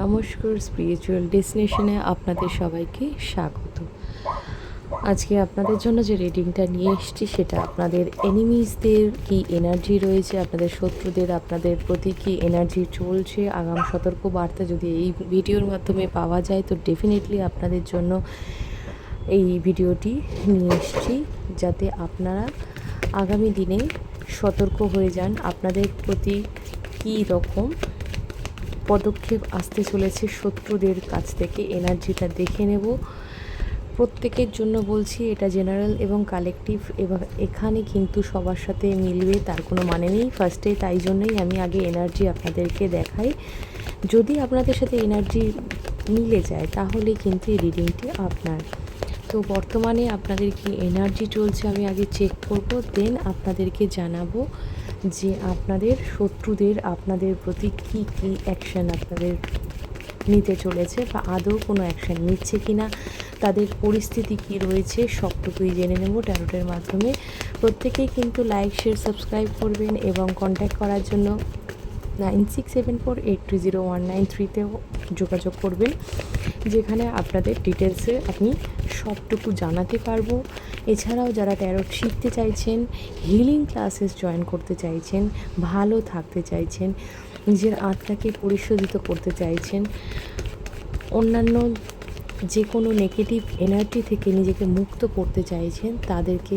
নমস্কার স্পিরিচুয়াল ডেস্টিনেশনে আপনাদের সবাইকে স্বাগত। আজকে আপনাদের জন্য যে রিডিংটা নিয়ে এসেছি সেটা আপনাদের এনিমিজদের কি এনার্জি রয়েছে, আপনাদের শত্রুদের, আপনাদের প্রতি কি এনার্জি চলছে, আগাম সতর্ক বার্তা যদি এই ভিডিওর মাধ্যমে পাওয়া যায়, তো ডেফিনেটলি আপনাদের জন্য এই ভিডিওটি নিয়ে এসেছি, যাতে আপনারা আগামী দিনে সতর্ক হয়ে যান। আপনাদের প্রতি কী রকম পদক্ষেপ আসতে চলেছে শত্রুদের কাছ থেকে। এনার্জিটা দেখে নেব। প্রত্যেকের জন্য বলছি, এটা জেনারেল এবং কালেকটিভ এবং এখানে কিন্তু সবার সাথে মিলবে, তার কোনো মানে নেই। ফার্স্টে তাই জন্যই আমি আগে এনার্জি আপনাদেরকে দেখাই। যদি আপনাদের সাথে এনার্জি মিলে যায়, তাহলে কিন্তু এই রিডিংটি আপনার তো বর্তমানে আপনাদের কি এনার্জি চলছে, আমি আগে চেক করব দেন আপনাদেরকে জানাব যে আপনাদের শত্রুদের, আপনাদের প্রতি কী কী অ্যাকশান আপনাদের নিতে চলেছে বা আদৌ কোনো অ্যাকশান নিচ্ছে কি না তাদের পরিস্থিতি কি রয়েছে, সবটুকুই জেনে নেব ট্যারোটের মাধ্যমে। প্রত্যেকেই কিন্তু লাইক শেয়ার সাবস্ক্রাইব করবেন এবং কন্ট্যাক্ট করার জন্য nine six seven four eight two zero one nine থ্রিতেও যোগাযোগ করবেন, যেখানে আপনাদের ডিটেলসে আমি সবটুকু জানাতে পারব। এছাড়াও যারা ট্যারোট শিখতে চাইছেন হিলিং ক্লাসেস জয়েন করতে চাইছেন, ভালো থাকতে চাইছেন, নিজের আত্মাকে পরিশোধিত করতে চাইছেন, অন্যান্য যে কোনো নেগেটিভ এনার্জি থেকে নিজেকে মুক্ত করতে চাইছেন, তাদেরকে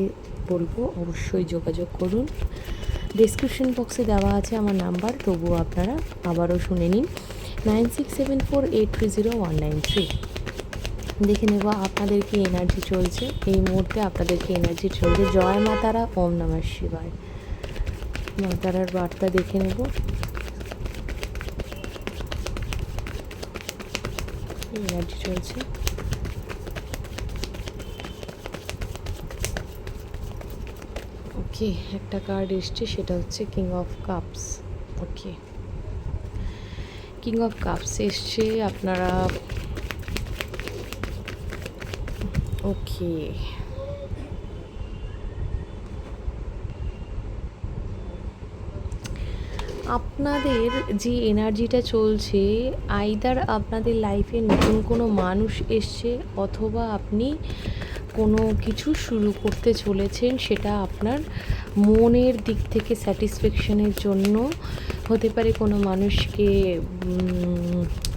বলব অবশ্যই যোগাযোগ করুন। ডিসক্রিপশন বক্সে দেওয়া আছে আমার নাম্বার, তবুও আপনারা আবারও শুনে নিন। Nine six seven four eight three zero one nine three দেখে নেব আপনাদের কি এনার্জি চলছে। এই মুহূর্তে আপনাদের কি এনার্জি চলছে। জয় মাতারা ওম নমঃ শিবায়। মাতারার বার্তা দেখে নেব। এনার্জি চলছে। ওকে একটা কার্ড এসছে, সেটা হচ্ছে king of cups okay king of cups এসছে, আপনারা ওকে আপনাদের যে এনার্জিটা চলছে আইদার আপনাদের লাইফে নতুন কোনো মানুষ এসছে অথবা আপনি কোনো কিছু শুরু করতে চলেছেন, সেটা আপনার মনের দিক থেকে স্যাটিসফ্যাকশনের জন্য হতে পারে কোনো মানুষকে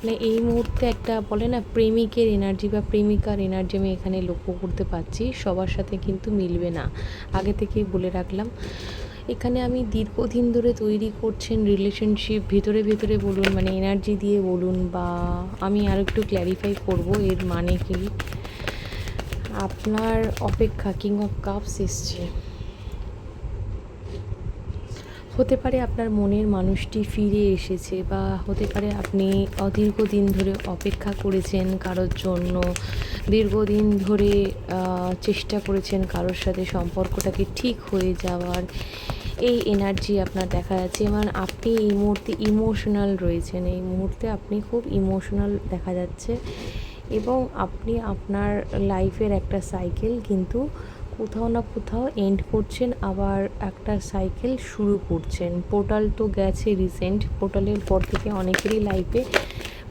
মানে এই মুহূর্তে একটা বলে না প্রেমিকের এনার্জি বা প্রেমিকার এনার্জি আমি এখানে লক্ষ্য করতে পারছি। সবার সাথে কিন্তু মিলবে না। আগে থেকেই বলে রাখলাম। এখানে আমি দীর্ঘদিন ধরে তৈরি করছেন রিলেশনশিপ ভিতরে ভিতরে বলুন মানে এনার্জি দিয়ে বলুন বা আমি আর একটু ক্ল্যারিফাই করব এর মানে কি। আপনার অপেক্ষা কিং অফ কাপস এসছে। হতে পারে আপনার মনের মানুষটি ফিরে এসেছে বা হতে পারে আপনি দীর্ঘদিন ধরে অপেক্ষা করেছেন কারোর জন্য, দীর্ঘদিন ধরে চেষ্টা করেছেন কারোর সাথে সম্পর্কটাকে ঠিক হয়ে যাওয়ার, এই এনার্জি আপনার দেখা যাচ্ছে এবং আপনি এই মুহূর্তে ইমোশনাল রয়েছেন। এই মুহূর্তে আপনি খুব ইমোশনাল দেখা যাচ্ছে এবং আপনি আপনার লাইফের একটা সাইকেল কিন্তু কোথাও না কোথাও এন্ড করছেন, আবার একটা সাইকেল শুরু করছেন। পোর্টাল তো গেছে রিসেন্ট পোর্টালের পর থেকে অনেকেরই লাইফে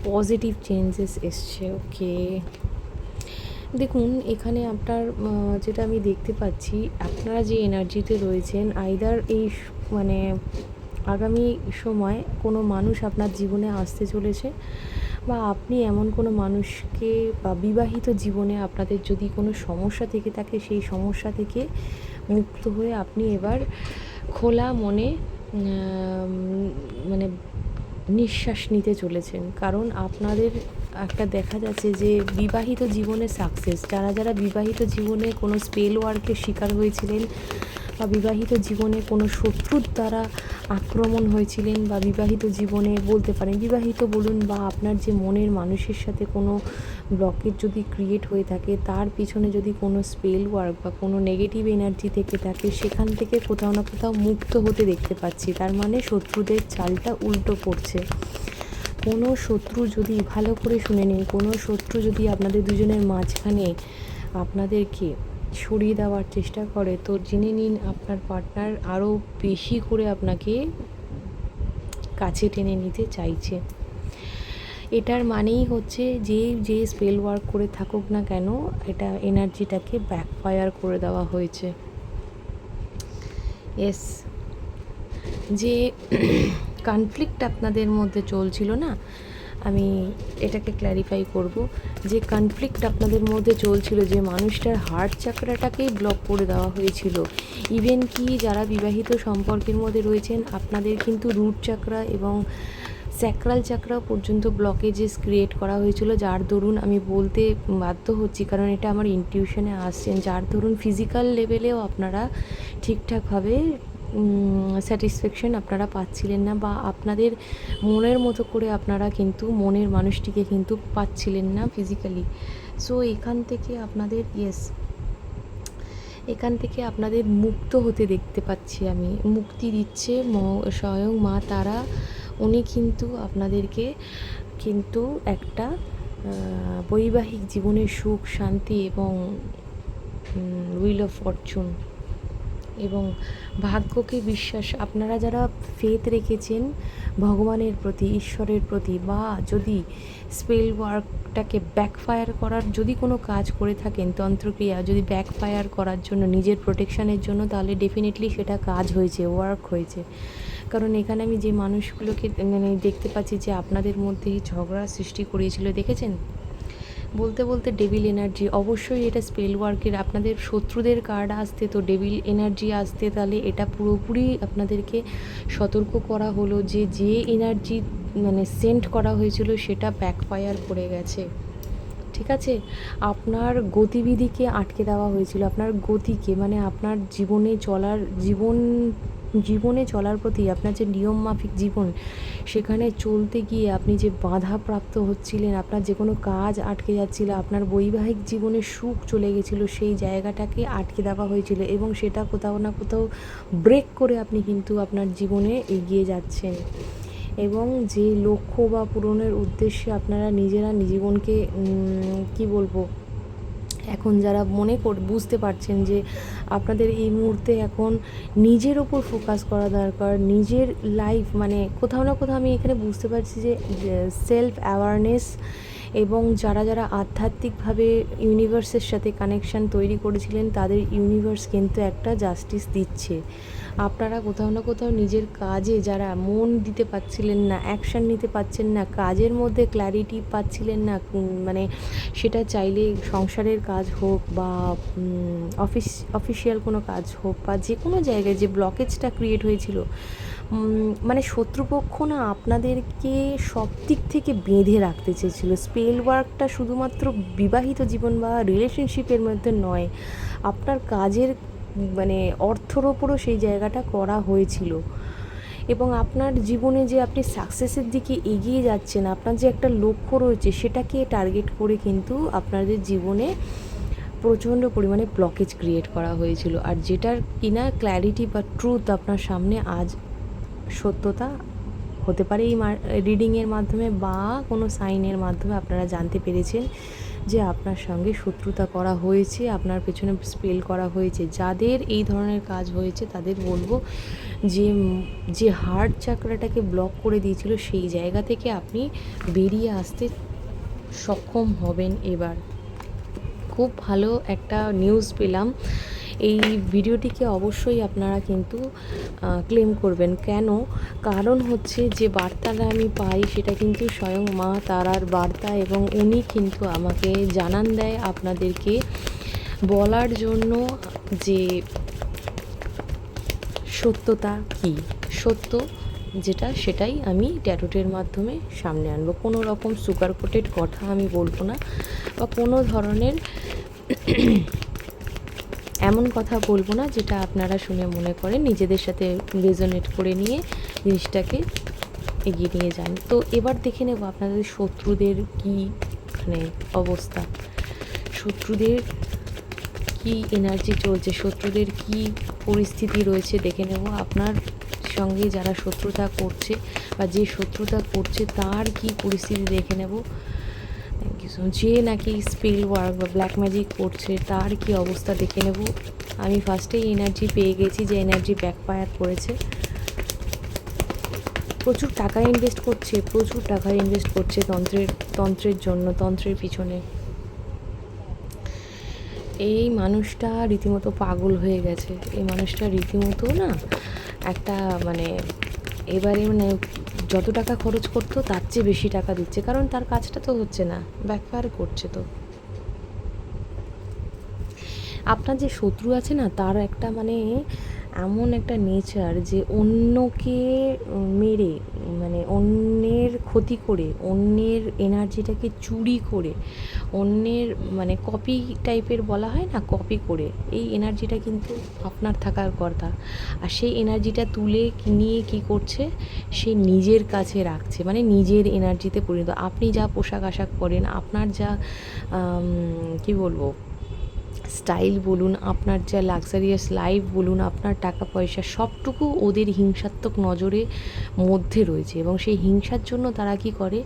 পজিটিভ চেঞ্জেস এসছে ওকে দেখুন, এখানে আপনার যেটা আমি দেখতে পাচ্ছি, আপনারা যে এনার্জিতে রয়েছেন আইদার এই মানে আগামী সময় কোনো মানুষ আপনার জীবনে আসতে চলেছে বা আপনি এমন কোনো মানুষকে বা বিবাহিত জীবনে আপনাদের যদি কোনো সমস্যা থেকে থাকে, সেই সমস্যা থেকে মুক্ত হয়ে আপনি এবার খোলা মনে মানে নিঃশ্বাস নিতে চলেছেন। কারণ আপনাদের একটা দেখা যাচ্ছে যে বিবাহিত জীবনে সাকসেস যারা যারা বিবাহিত জীবনে কোনো স্পেল ওয়ার্কের শিকার হয়েছিলেন বা বিবাহিত জীবনে কোনো শত্রুর দ্বারা আক্রমণ হয়েছিলেন বা বিবাহিত জীবনে বলতে পারেন, বিবাহিত বলুন বা আপনার যে মনের মানুষের সাথে কোনো ব্লকেজ যদি ক্রিয়েট হয়ে থাকে, তার পিছনে যদি কোনো স্পেল ওয়ার্ক বা কোনো নেগেটিভ এনার্জি থেকে থাকে, সেখান থেকে কোথাও না কোথাও মুক্ত হতে দেখতে পাচ্ছি। তার মানে শত্রুদের চালটা উল্টো পড়ছে কোনো শত্রু যদি ভালো করে শুনে নিন, কোনো শত্রু যদি আপনাদের দুজনের মাঝখানে আপনাদেরকে সরিয়ে দেওয়ার চেষ্টা করে, তো জেনে নিন আপনার পার্টনার আরও বেশি করে আপনাকে কাছে টেনে নিতে চাইছে। এটার মানেই হচ্ছে যে যে স্পেল ওয়ার্ক করে থাকুক না কেন, এটা এনার্জিটাকে ব্যাকফায়ার করে দেওয়া হয়েছে। এস যে কনফ্লিক্ট আপনাদের মধ্যে চলছিল না আমি এটাকে ক্ল্যারিফাই করব যে কনফ্লিক্ট আপনাদের মধ্যে চলছিল, যে মানুষটার হার্ট চাকরাটাকেই ব্লক করে দেওয়া হয়েছিল। ইভেন কি যারা বিবাহিত সম্পর্কের মধ্যে রয়েছেন, আপনাদের কিন্তু রুট চাকরা এবং স্যাক্রাল চাকরা পর্যন্ত ব্লকেজেস ক্রিয়েট করা হয়েছিল, যার দরুন আমি বলতে বাধ্য হচ্ছি, কারণ এটা আমার ইনটিউশনে আসছেন যার ধরুন ফিজিক্যাল লেভেলেও আপনারা ঠিকঠাকভাবে স্যাটিসফ্যাকশন আপনারা পাচ্ছিলেন না বা আপনাদের মনের মতো করে আপনারা কিন্তু মনের মানুষটিকে কিন্তু পাচ্ছিলেন না ফিজিক্যালি সো এখান থেকে আপনাদের ইয়েস এখান থেকে আপনাদের মুক্ত হতে দেখতে পাচ্ছি আমি। মুক্তি দিচ্ছে স্বয়ং মা তারা। উনি কিন্তু আপনাদেরকে কিন্তু একটা বৈবাহিক জীবনের সুখ, শান্তি এবং উইল অফ ফরচুন এবং ভাগ্যকে বিশ্বাস, আপনারা যারা ফেথ রেখেছেন, ভগবানের প্রতি, ঈশ্বরের প্রতি, বা যদি স্পেল ওয়ার্কটাকে ব্যাকফায়ার করার, যদি কোনো কাজ করে থাকেন, তন্ত্রক্রিয়া, যদি ব্যাকফায়ার করার জন্য, নিজের প্রোটেকশানের জন্য, তাহলে ডেফিনেটলি সেটা কাজ হয়েছে ওয়ার্ক হয়েছে। কারণ এখানে আমি যে মানুষগুলোকে মানে দেখতে পাচ্ছি যে আপনাদের মধ্যে ঝগড়া সৃষ্টি করিয়েছিল দেখেছেন? বলতে বলতে ডেভিল এনার্জি অবশ্যই এটা স্পেল ওয়ার্কের আপনাদের শত্রুদের কার্ড আসতে, তো ডেভিল এনার্জি আসতে, তাহলে এটা পুরোপুরি আপনাদেরকে সতর্ক করা হলো যে যে এনার্জি মানে সেন্ড করা হয়েছিল, সেটা ব্যাকফায়ার করে গেছে। ঠিক আছে? আপনার গতিবিধিকে আটকে দেওয়া হয়েছিল, আপনার গতিকে মানে আপনার জীবনে চলার জীবন জীবনে চলার প্রতি আপনার যে নিয়ম মাফিক জীবন, সেখানে চলতে গিয়ে আপনি যে বাধা প্রাপ্ত হচ্ছিলেন, আপনার যে কোনো কাজ আটকে যাচ্ছিল, আপনার বৈবাহিক জীবনে সুখ চলে গেছিল, সেই জায়গাটাকে আটকে দেওয়া হয়েছিল এবং সেটা কোথাও না কোথাও ব্রেক করে আপনি কিন্তু আপনার জীবনে এগিয়ে যাচ্ছেন। এবং যে লক্ষ্য বা পূরণের উদ্দেশ্যে আপনারা নিজেরা জীবনকে কি বলব এখন যারা মনে কর, বুঝতে পারছেন যে আপনাদের এই মুহূর্তে এখন নিজের ওপর ফোকাস করা দরকার, নিজের লাইফ মানে কোথাও না কোথাও আমি এখানে বুঝতে পারছি যে সেলফ অ্যাওয়ারনেস এবং যারা যারা আধ্যাত্মিকভাবে ইউনিভার্সের সাথে কানেকশান তৈরি করেছিলেন, তাদের ইউনিভার্স কিন্তু একটা জাস্টিস দিচ্ছে। আপনারা কোথাও না কোথাও নিজের কাজে যারা মন দিতে পারছিলেন না অ্যাকশান নিতে পারছেন না, কাজের মধ্যে ক্ল্যারিটি পাচ্ছিলেন না মানে সেটা চাইলে সংসারের কাজ হোক বা অফিস অফিসিয়াল কোনো কাজ হোক বা যে কোনো জায়গায় যে ব্লকেজটা ক্রিয়েট হয়েছিল মানে শত্রুপক্ষ না আপনাদেরকে সব দিক থেকে বেঁধে রাখতে চেয়েছিল। স্পেল ওয়ার্কটা শুধুমাত্র বিবাহিত জীবন বা রিলেশনশিপের মধ্যে নয়, আপনার কাজের মানে অর্থর ওপরও সেই জায়গাটা করা হয়েছিল। এবং আপনার জীবনে যে আপনি সাকসেসের দিকে এগিয়ে যাচ্ছেন, আপনার যে একটা লক্ষ্য রয়েছে, সেটাকে টার্গেট করে কিন্তু আপনাদের জীবনে প্রচণ্ড পরিমাণে ব্লকেজ ক্রিয়েট করা হয়েছিল। আর যেটার কিনা ক্ল্যারিটি বা ট্রুথ আপনার সামনে আজ সত্যতা হতে পারে এই রিডিংয়ের মাধ্যমে বা কোনো সাইনের মাধ্যমে আপনারা জানতে পেরেছেন যে আপনার সঙ্গে শত্রুতা করা হয়েছে, আপনার পেছনে স্পেল করা হয়েছে। যাদের এই ধরনের কাজ হয়েছে তাদের বলব যে যে হার্ট চাকরাটাকে ব্লক করে দিয়েছিল সেই জায়গা থেকে আপনি বেরিয়ে আসতে সক্ষম হবেন এবার। খুব ভালো একটা নিউজ পেলাম। এই ভিডিওটিকে অবশ্যই আপনারা কিন্তু ক্লেম করবেন। কেন? কারণ হচ্ছে যে বার্তাটা আমি পাই সেটা কিন্তু স্বয়ং মা তারার বার্তা এবং উনি কিন্তু আমাকে জানান দেয় আপনাদেরকে বলার জন্য যে সত্যতা কি? সত্য যেটা সেটাই আমি ট্যাটুটের মাধ্যমে সামনে আনব। কোনো রকম সুগার কোটেড কথা আমি বলব না বা কোনো ধরনের এমন কথা বলব না যেটা আপনারা শুনে মনে করেন, নিজেদের সাথে রেজোনেট করে নিয়ে জিনিসটাকে এগিয়ে নিয়ে যান। তো এবার দেখে নেব আপনাদের শত্রুদের কি মানে অবস্থা। শত্রুদের কি এনার্জি চলছে, শত্রুদের কি পরিস্থিতি রয়েছে দেখে নেব। আপনার সঙ্গে যারা শত্রুতা করছে বা যে শত্রুতা করছে তার কি পরিস্থিতি দেখে নেব। থ্যাংক ইউ সো যে নাকি স্পেল ওয়ার্ক বা ব্ল্যাক ম্যাজিক করছে, তার কি অবস্থা দেখে নেব। আমি ফার্স্টেই এনার্জি পেয়ে গেছি যে এনার্জি ব্যাকফায়ার করেছে। প্রচুর টাকা ইনভেস্ট করছে, প্রচুর টাকা ইনভেস্ট করছে তন্ত্রের তন্ত্রের জন্য, তন্ত্রের পিছনে। এই মানুষটা রীতিমতো পাগল হয়ে গেছে। এই মানুষটা রীতিমতো না একটা মানে এবারে মানে যত টাকা খরচ করতো, তার চেয়ে বেশি টাকা দিচ্ছে। কারণ তার কাজটা তো হচ্ছে না ব্যাকফায়ার করছে তো। আপনার যে শত্রু আছে না, তার একটা মানে এমন একটা নেচার যে অন্যকে মেরে মানে অন্যের ক্ষতি করে, অন্যের এনার্জিটাকে চুরি করে, অন্যের মানে কপি টাইপের বলা হয় না কপি করে, এই এনার্জিটা কিন্তু আপনার থাকার কথা আর সেই এনার্জিটা তুলে নিয়ে কি করছে? সে নিজের কাছে রাখছে মানে নিজের এনার্জিতে পরিণত। আপনি যা পোশাক আশাক পরেন, আপনার যা কি বলব স্টাইল বলুন, আপনার যা লাক্সারিয়াস লাইফ বলুন, আপনার টাকা পয়সা, সবটুকু ওদের হিংসাত্মক নজরে মধ্যে রয়েছে এবং সেই হিংসার জন্য তারা কি করে?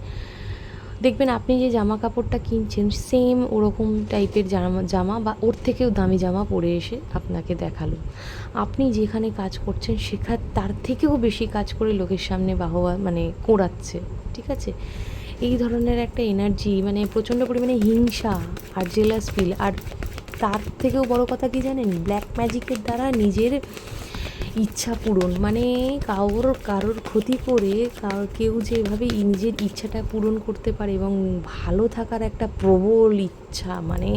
দেখবেন আপনি যে জামা কাপড়টা কিনছেন সেম ওরকম টাইপের জামা জামা বা ওর থেকেও দামি জামা পরে এসে আপনাকে দেখাল। আপনি যেখানে কাজ করছেন, সেখান, তার থেকেও বেশি কাজ করে লোকের সামনে বাহবা মানে কোড়াচ্ছে, ঠিক আছে? এই ধরনের একটা এনার্জি মানে প্রচণ্ড পরিমাণে হিংসা আর জেলাস ফিল আর তার থেকেও বড় কথা কি জানেন? ব্ল্যাক ম্যাজিকের দ্বারা নিজের ইচ্ছা পূরণ। মানে কারোর কারোর ক্ষতি করে কেউ যেভাবে নিজের ইচ্ছাটা পূরণ করতে পারে এবং ভালো থাকার একটা প্রবল ইচ্ছা মানে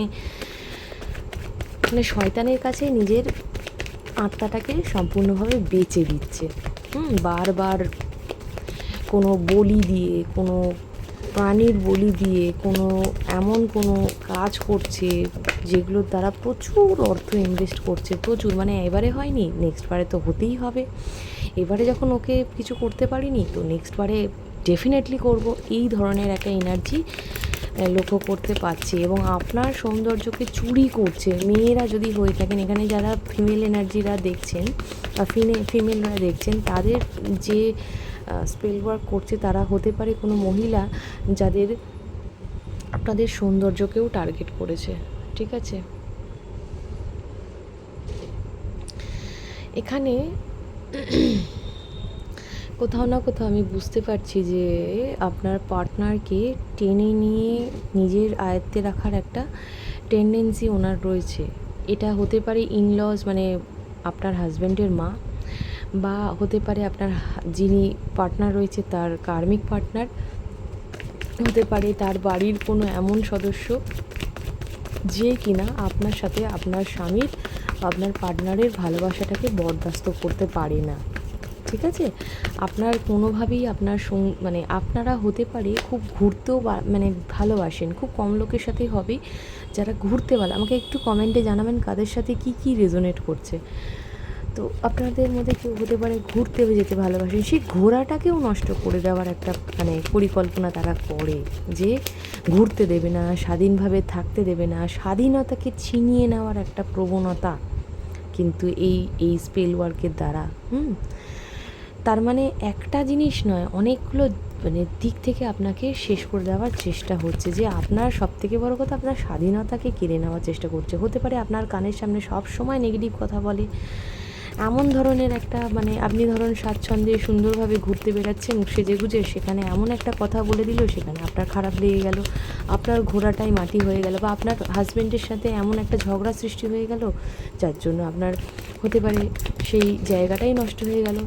মানে শয়তানের কাছে নিজের আত্মাটাকে সম্পূর্ণভাবে বেচে দিচ্ছে। হুম, বারবার কোনো বলি দিয়ে, কোনো প্রাণীর বলি দিয়ে কোনো, এমন কোনো কাজ করছে যেগুলোর দ্বারা প্রচুর অর্থ ইনভেস্ট করছে, প্রচুর। মানে এবারে হয়নি নেক্সট বারে তো হতেই হবে। এবারে যখন ওকে কিছু করতে পারিনি, তো নেক্সট বারে ডেফিনেটলি করব। এই ধরনের একটা এনার্জি লক্ষ্য করতে পারছি। এবং আপনার সৌন্দর্যকে চুরি করছে। মেয়েরা যদি হয়ে থাকেন, এখানে যারা ফিমেল এনার্জিরা দেখছেন, বা ফিনে ফিমেলরা দেখছেন, তাদের যে স্পেল ওয়ার্ক করছে, তারা হতে পারে কোনো মহিলা যাদের আপনাদের সৌন্দর্যকেও টার্গেট করেছে, ঠিক আছে? এখানে কোথাও না কোথাও আমি বুঝতে পারছি যে আপনার পার্টনারকে টেনে নিয়ে নিজের আয়ত্তে রাখার একটা টেন্ডেন্সি ওনার রয়েছে। এটা হতে পারে ইনলজ মানে আপনার হাজব্যান্ডের মা। বা হতে পারে আপনার যিনি পার্টনার রয়েছে তার কার্মিক পার্টনার হতে পারে তার বাড়ির কোনো এমন সদস্য যে কিনা আপনার সাথে আপনার স্বামীর, আপনার পার্টনারের ভালোবাসাটাকে বরদাস্ত করতে পারে না। ঠিক আছে? আপনার কোনোভাবেই আপনার মানে আপনারা হতে পারে খুব ঘুরতেও মানে ভালোবাসেন। খুব কম লোকের সাথেই হবে যারা ঘুরতে ভালো, আমাকে একটু কমেন্টে জানাবেন কাদের সাথে কি কি রেজোনেট করছে। তো আপনাদের মধ্যে কেউ হতে পারে ঘুরতে যেতে ভালোবাসেন, সেই ঘোরাটাকেও নষ্ট করে দেওয়ার একটা মানে পরিকল্পনা তারা করে যে ঘুরতে দেবে না, স্বাধীনভাবে থাকতে দেবে না, স্বাধীনতাকে ছিনিয়ে নেওয়ার একটা প্রবণতা কিন্তু এই এই স্পেল ওয়ার্কের দ্বারা, হুম? তার মানে একটা জিনিস নয়, অনেকগুলো মানে দিক থেকে আপনাকে শেষ করে দেওয়ার চেষ্টা হচ্ছে যে আপনার সব থেকে বড় কথা আপনার স্বাধীনতাকে কেড়ে নেওয়ার চেষ্টা করছে। হতে পারে আপনার কানের সামনে সব সময় নেগেটিভ কথা বলে এমন ধরনের একটা মানে আপনি ধরুন স্বাচ্ছন্দ্যে সুন্দরভাবে ঘুরতে বেড়াচ্ছেন, সেজে গুজে, সেখানে এমন একটা কথা বলে দিল, সেখানে আপনার খারাপ লেগে গেল, আপনার ঘোড়াটাই মাটি হয়ে গেল, বা আপনার হাজব্যান্ডের সাথে এমন একটা ঝগড়া সৃষ্টি হয়ে গেল, যার জন্য আপনার হতে পারে সেই জায়গাটাই নষ্ট হয়ে গেল।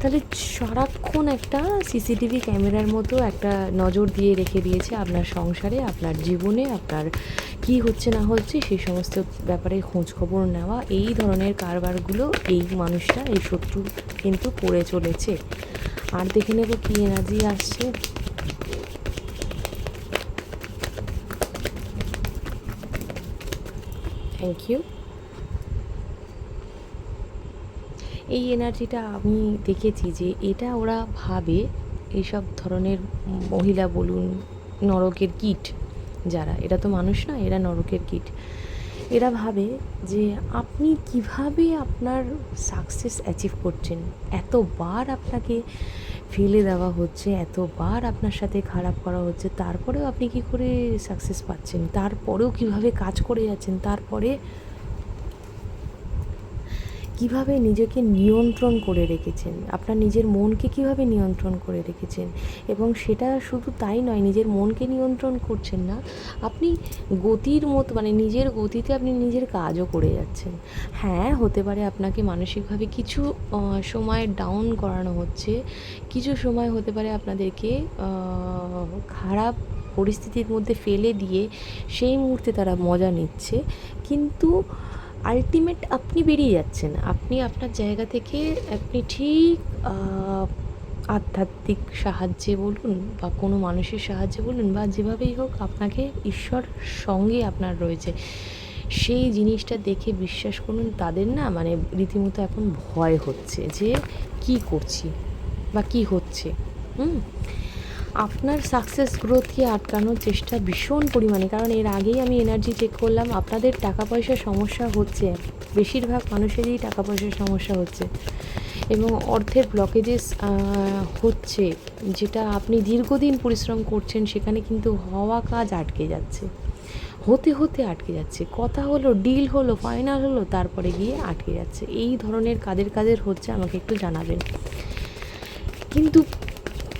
তাহলে সারাক্ষণ একটা সিসিটিভি ক্যামেরার মতো একটা নজর দিয়ে রেখে দিয়েছে আপনার সংসারে, আপনার জীবনে, আপনার কি হচ্ছে না হচ্ছে সেই সমস্ত ব্যাপারে খোঁজ খবর নেওয়া। এই ধরনের কারবারগুলো এই মানুষটা, এই শত্রু কিন্তু করে চলেছে। আর দেখে নেব কী এনার্জি আসছে। থ্যাংক ইউ এই এনার্জিটা আমি দেখেছি যে এটা ওরা ভাবে এইসব ধরনের মহিলা বলুন, নরকের কীট যারা, এরা তো মানুষ না এরা নরকের কীট। এরা ভাবে যে আপনি কীভাবে আপনার সাকসেস অ্যাচিভ করছেন? এতবার আপনাকে ফেলে দেওয়া হচ্ছে, এতবার আপনার সাথে খারাপ করা হচ্ছে, তারপরেও আপনি কি করে সাকসেস পাচ্ছেন? তারপরেও কীভাবে কাজ করে যাচ্ছেন? তারপরে কীভাবে নিজেকে নিয়ন্ত্রণ করে রেখেছেন? আপনার নিজের মনকে কীভাবে নিয়ন্ত্রণ করে রেখেছেন? এবং সেটা শুধু তাই নয়, নিজের মনকে নিয়ন্ত্রণ করছেন না, আপনি গতির মতো মানে নিজের গতিতে আপনি নিজের কাজও করে যাচ্ছেন। হ্যাঁ হতে পারে আপনাকে মানসিকভাবে কিছু সময় ডাউন করানো হচ্ছে। কিছু সময় হতে পারে আপনাদেরকে খারাপ পরিস্থিতির মধ্যে ফেলে দিয়ে সেই মুহূর্তে তারা মজা নিচ্ছে। কিন্তু আলটিমেট আপনি বেরিয়ে যাচ্ছেন। আপনি আপনার জায়গা থেকে আপনি ঠিক আধ্যাত্মিক সাহায্যে বলুন বা কোনো মানুষের সাহায্যে বলুন বা যেভাবেই হোক আপনাকে ঈশ্বর সঙ্গে আপনার রয়েছে। সেই জিনিসটা দেখে বিশ্বাস করুন, তাদের না মানে রীতিমতো এখন ভয় হচ্ছে যে কি করছি বা কি হচ্ছে, হুম? আপনার সাকসেস গ্রোথকে আটকানোর চেষ্টা ভীষণ পরিমাণে, কারণ এর আগেই আমি এনার্জি চেক করলাম, আপনাদের টাকা পয়সার সমস্যা হচ্ছে। বেশিরভাগ মানুষেরই টাকা পয়সার সমস্যা হচ্ছে। এবং অর্থের ব্লকেজেস হচ্ছে, যেটা আপনি দীর্ঘদিন পরিশ্রম করছেন, সেখানে কিন্তু হওয়া কাজ আটকে যাচ্ছে। হতে হতে আটকে যাচ্ছে। কথা হলো ডিল হলো ফাইনাল হলো, তারপরে গিয়ে আটকে যাচ্ছে। এই ধরনের কাদের কাদের হচ্ছে আমাকে একটু জানাবেন। কিন্তু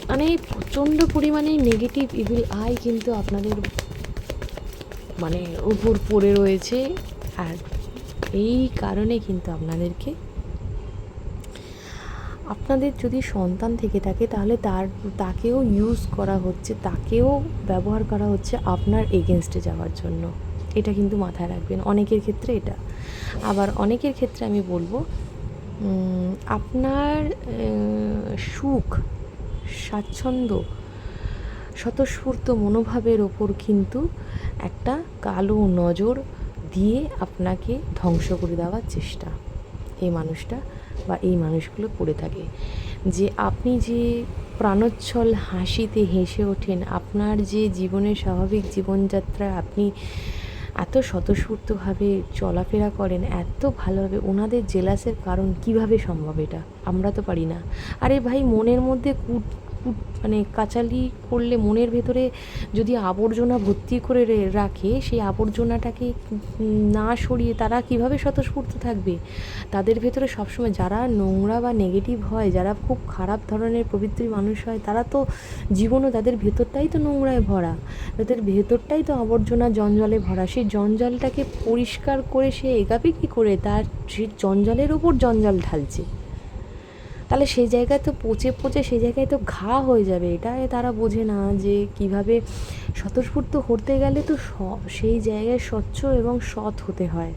মানে প্রচণ্ড পরিমাণে নেগেটিভ ইভিল আই কিন্তু আপনাদের মানে উপর পড়ে রয়েছে। আর এই কারণে কিন্তু আপনাদেরকে আপনাদের যদি সন্তান থেকে থাকে, তাহলে তার, তাকেও ইউজ করা হচ্ছে, তাকেও ব্যবহার করা হচ্ছে আপনার এগেনস্টে যাওয়ার জন্য। এটা কিন্তু মাথায় রাখবেন। অনেকের ক্ষেত্রে এটা। আবার অনেকের ক্ষেত্রে আমি বলব আপনার সুখ স্বাচ্ছন্দ্য। স্বতঃস্ফূর্ত মনোভাবের ওপর কিন্তু একটা কালো নজর দিয়ে আপনাকে ধ্বংস করে দেওয়ার চেষ্টা এই মানুষটা বা এই মানুষগুলো করে থাকে। যে আপনি যে প্রাণোচ্ছল হাসিতে হেসে ওঠেন, আপনার যে জীবনের স্বাভাবিক জীবনযাত্রায় আপনি এত স্বতঃস্ফূর্তভাবে চলাফেরা করেন, এত ভালোভাবে ওনাদের জেলাসের কারণ কীভাবে সম্ভব এটা? আমরা তো পারি না। আরে ভাই, মনের মধ্যে কুট মানে কাচালি করলে মনের ভেতরে যদি আবর্জনা ভর্তি করে রাখে, সেই আবর্জনাটাকে না সরিয়ে তারা কীভাবে স্বতঃস্ফূর্ত থাকবে? তাদের ভেতরে সবসময় যারা নোংরা বা নেগেটিভ হয়, যারা খুব খারাপ ধরনের প্রবৃত্তির মানুষ হয়, তারা তো জীবনও তাদের ভেতরটাই তো নোংরায় ভরা। তাদের ভেতরটাই তো আবর্জনা জঞ্জালে ভরা। সেই জঞ্জালটাকে পরিষ্কার করে সে এগাবে কী করে? তার, সেই জঞ্জালের ওপর জঞ্জাল ঢালছে। তাহলে সেই জায়গায় তো পচে পচে সেই জায়গায় তো ঘা হয়ে যাবে। এটা তারা বোঝে না যে কীভাবে স্বতঃস্ফূর্ত হতে গেলে তো সেই জায়গায় স্বচ্ছ এবং সৎ হতে হয়।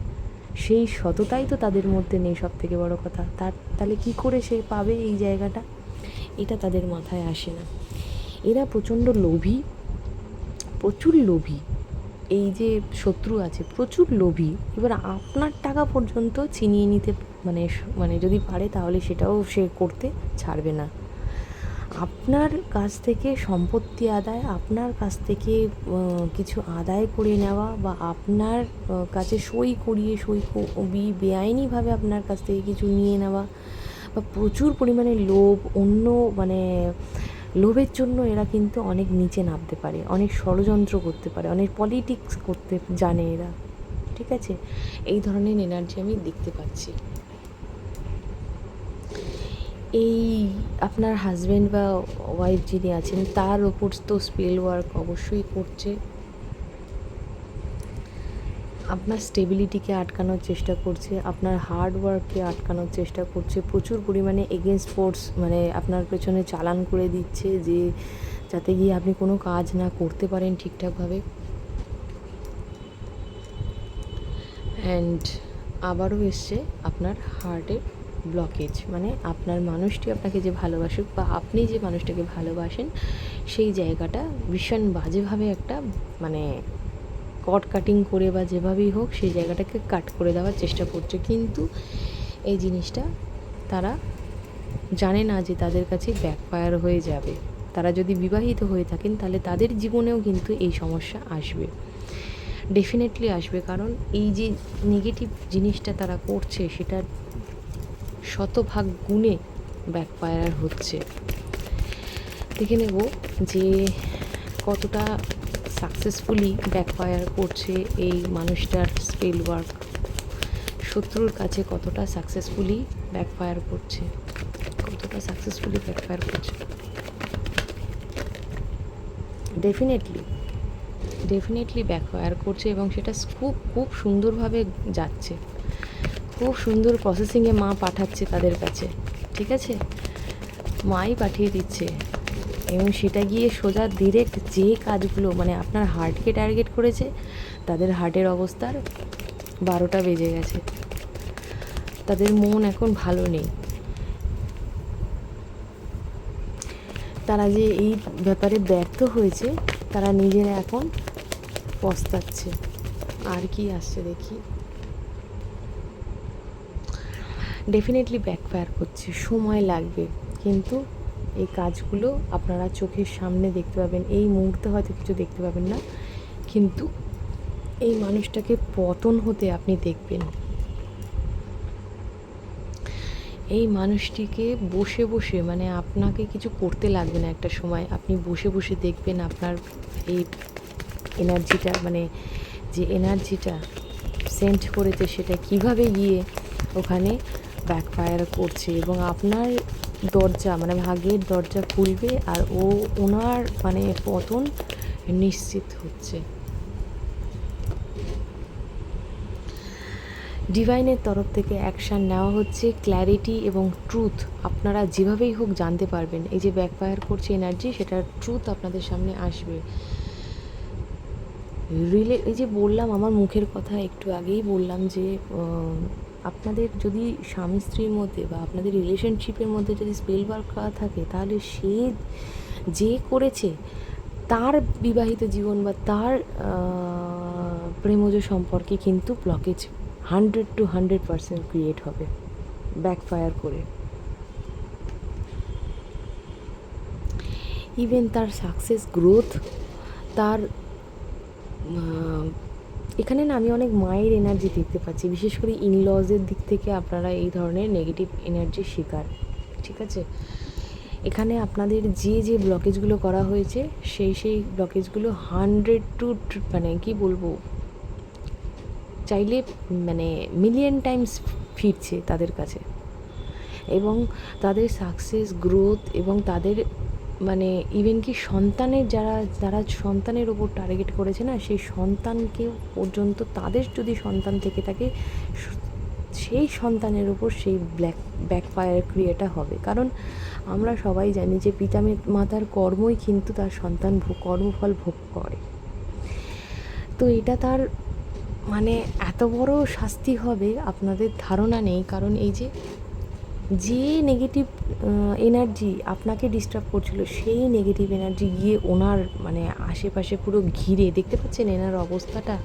সেই সততাই তো তাদের মধ্যে নেই সব থেকে বড় কথা। তার, তাহলে কি করে সে পাবে এই জায়গাটা? এটা তাদের মাথায় আসে না। এরা প্রচণ্ড লোভী, প্রচুর লোভী। এই যে শত্রু আছে, প্রচুর লোভী। এবার আপনার টাকা পর্যন্ত ছিনিয়ে নিতে মানে মানে যদি পারে তাহলে সেটাও সে করতে ছাড়বে না। আপনার কাছ থেকে সম্পত্তি আদায়, আপনার কাছ থেকে কিছু আদায় করে নেওয়া বা আপনার কাছে সই করিয়ে, সই বেআইনিভাবে আপনার কাছ থেকে কিছু নিয়ে নেওয়া বা প্রচুর পরিমাণে লোভ, অন্য মানে লোভের জন্য এরা কিন্তু অনেক নিচে নামতে পারে, অনেক ষড়যন্ত্র করতে পারে, অনেক পলিটিক্স করতে জানে এরা। ঠিক আছে? এই ধরনের এনার্জি আমি দেখতে পাচ্ছি। এই আপনার হাজব্যান্ড বা ওয়াইফ যিনি আছেন, তার ওপর তো স্পেল ওয়ার্ক অবশ্যই করছে। আপনার স্টেবিলিটিকে আটকানোর চেষ্টা করছে, আপনার হার্ড ওয়ার্ককে আটকানোর চেষ্টা করছে, প্রচুর পরিমাণে এগেনস্ট ফোর্স মানে আপনার পেছনে চালান করে দিচ্ছে যে যাতে গিয়ে আপনি কোনো কাজ না করতে পারেন ঠিকঠাকভাবে। অ্যান্ড আবারও এসছে আপনার হার্টের ব্লকেজ মানে আপনার মানুষটি আপনাকে যে ভালোবাসুক বা আপনি যে মানুষটাকে ভালোবাসেন, সেই জায়গাটা ভীষণ বাজেভাবে একটা মানে কট কাটিং করে বা যেভাবেই হোক, সেই জায়গাটাকে কাট করে দেওয়ার চেষ্টা করছে। কিন্তু এই জিনিসটা তারা জানে না যে তাদের কাছে ব্যাকফায়ার হয়ে যাবে। তারা যদি বিবাহিত হয়ে থাকেন, তাহলে তাদের জীবনেও কিন্তু এই সমস্যা আসবে। ডেফিনেটলি আসবে। কারণ এই যে নেগেটিভ জিনিসটা তারা করছে সেটা শতভাগ গুণে ব্যাকফায়ার হচ্ছে। দেখে নেব যে কতটা সাকসেসফুলি ব্যাকফায়ার করছে এই মানুষটার স্পেল ওয়ার্ক শত্রুর কাছে কতটা সাকসেসফুলি ব্যাকফায়ার করছে? কতটা সাকসেসফুলি ব্যাকফায়ার করছে? ডেফিনেটলি ডেফিনেটলি ব্যাকফায়ার করছে এবং সেটা খুব খুব সুন্দরভাবে যাচ্ছে। খুব সুন্দর প্রসেসিংয়ে মা পাঠাচ্ছে তাদের কাছে, ঠিক আছে? মাই পাঠিয়ে দিচ্ছে। এবং সেটা গিয়ে সোজা ডিরেক্ট যে কাজগুলো মানে আপনার হার্টকে টার্গেট করেছে, তাদের হার্টের অবস্থার বারোটা বেজে গেছে। তাদের মন এখন ভালো নেই। তারা যে এই ব্যাপারে ব্যর্থ হয়েছে, তারা নিজেরা এখন পস্তাচ্ছে। আর কি আসছে দেখি। ডেফিনেটলি ব্যাকফায়ার করছে সময় লাগবে। কিন্তু এই কাজগুলো আপনারা চোখের সামনে দেখতে পাবেন, এই মুহূর্তে হয়তো কিছু দেখতে পাবেন না। কিন্তু এই মানুষটাকে পতন হতে আপনি দেখবেন। এই মানুষটিকে বসে বসে মানে আপনাকে কিছু করতে লাগবে না একটা সময়। আপনি বসে বসে দেখবেন আপনার এই এনার্জিটা মানে যে এনার্জিটা সেন্ট করেছে সেটা কীভাবে গিয়ে ওখানে ব্যাকফায়ার করছে এবং আপনার দরজা মানে ভাগ্যের দরজা খুলবে আর ও, ওনার মানে পতন নিশ্চিত হচ্ছে। ডিভাইনের তরফ থেকে অ্যাকশান নেওয়া হচ্ছে, ক্ল্যারিটি এবং ট্রুথ আপনারা যেভাবেই হোক জানতে পারবেন। এই যে ব্যাকফায়ার করছে এনার্জি সেটার ট্রুথ আপনাদের সামনে আসবে। রিলে এই যে বললাম, আমার মুখের কথা একটু আগেই বললাম যে আপনাদের যদি স্বামী স্ত্রীর মধ্যে বা আপনাদের রিলেশনশিপের মধ্যে যদি স্পেল ওয়ার্ক করা থাকে, তাহলে সে যে করেছে, তার বিবাহিত জীবন বা তার প্রেমজ সম্পর্কে কিন্তু blockage hundred two hundred percent create হবে ব্যাকফায়ার করে। ইভেন তার সাকসেস গ্রোথ তার এখানে না আমি অনেক মায়ের এনার্জি দেখতে পাচ্ছি, বিশেষ করে ইনলজের দিক থেকে আপনারা এই ধরনের নেগেটিভ এনার্জির শিকার, ঠিক আছে? এখানে আপনাদের যে যে ব্লকেজগুলো করা হয়েছে, সেই সেই ব্লকেজগুলো হান্ড্রেড টু মানে কি বলব? চাইলে মানে মিলিয়ন টাইমস ফিরছে তাদের কাছে। এবং তাদের সাকসেস গ্রোথ এবং তাদের মানে ইভেন কি সন্তানের যারা যারা সন্তানের ওপর টার্গেট করেছে না, সেই সন্তানকে পর্যন্ত তাদের যদি সন্তান থেকে থাকে, সেই সন্তানের ওপর সেই ব্ল্যাক ব্যাকফায়ার ক্রিয়েটা হবে। কারণ আমরা সবাই জানি যে পিতা মাতার কর্মই কিন্তু তার সন্তান কর্মফল ভোগ করে। তো এটা তার মানে এত বড় শাস্তি হবে আপনাদের ধারণা নেই। কারণ এই যে যে নেগেটিভ এনার্জি আপনাকে ডিস্টার্ব করছিল, সেই নেগেটিভ এনার্জি গিয়ে ওনার মানে আশেপাশে পুরো ঘিরে, দেখতে পাচ্ছেন এনার অবস্থাটা?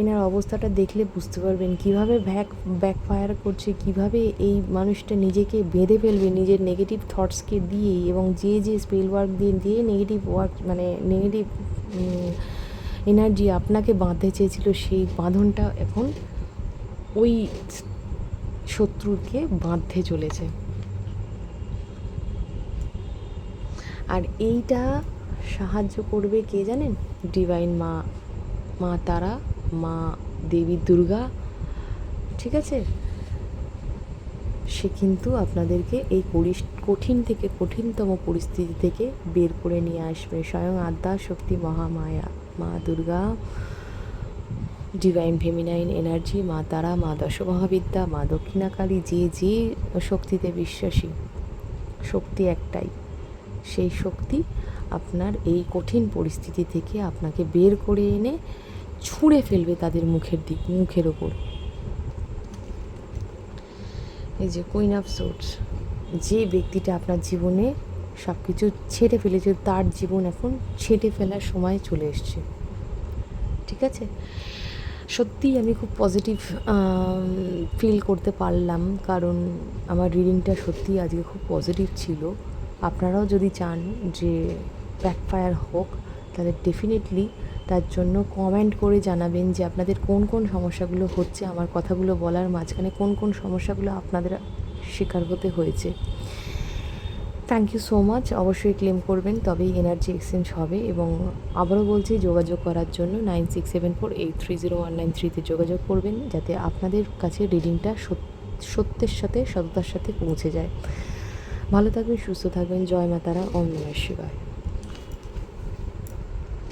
এনার অবস্থাটা দেখলে বুঝতে পারবেন কীভাবে ব্যাক ব্যাকফায়ার করছে, কীভাবে এই মানুষটা নিজেকে বেঁধে ফেলবে, নিজের নেগেটিভ থটসকে দিয়ে এবং যে যে স্পেল ওয়ার্ক দিয়ে দিয়ে নেগেটিভ ওয়ার্ক মানে নেগেটিভ এনার্জি আপনাকে বাঁধতে চেয়েছিল, সেই বাঁধনটা এখন ওই শত্রুরকে বাঁধতে চলেছে। আর এইটা সাহায্য করবে কে জানেন? ডিভাইন মা মা তারা, মা দেবী দুর্গা। ঠিক আছে? সে কিন্তু আপনাদেরকে এই কঠিন থেকে কঠিনতম পরিস্থিতি থেকে বের করে নিয়ে আসবে। স্বয়ং আদ্যা শক্তি মহামায়া। মা দুর্গা ডিভাইন ফেমিনাইন এনার্জি মা তারা, মা দশমহাবিদ্যা, মা দক্ষিণাকালী, যে যে শক্তিতে বিশ্বাসী। শক্তি একটাই। সেই শক্তি আপনার এই কঠিন পরিস্থিতি থেকে আপনাকে বের করে এনে ছুঁড়ে ফেলবে তাদের মুখের দিক, মুখের ওপর। এই যে কুইন অফ সোর্স যে ব্যক্তিটা আপনার জীবনে সব কিছু ছেড়ে ফেলেছে, তার জীবন এখন ছেটে ফেলার সময় চলে এসছে। ঠিক আছে? সত্যিই আমি খুব পজিটিভ ফিল করতে পারলাম। কারণ আমার রিডিংটা সত্যিই আজকে খুব পজিটিভ ছিল। আপনারাও যদি চান যে ব্যাকফায়ার হোক, তাহলে ডেফিনেটলি তার জন্য কমেন্ট করে জানাবেন যে আপনাদের কোন কোন সমস্যাগুলো হচ্ছে, আমার কথাগুলো বলার মাঝখানে কোন কোন সমস্যাগুলো আপনাদের শিকার হতে হয়েছে। থ্যাংক ইউ সো মাচ অবশ্যই ক্লেম করবেন, তবেই এনার্জি এক্সচেঞ্জ হবে এবং আবারও বলছি, যোগাযোগ করার জন্য nine six seven four eight three zero one nine থ্রিতে যোগাযোগ করবেন, যাতে আপনাদের কাছে রিডিংটা সত্যের সাথে, সততার সাথে পৌঁছে যায়। ভালো থাকবেন, সুস্থ থাকবেন। জয় মাতারা, ওম নমঃ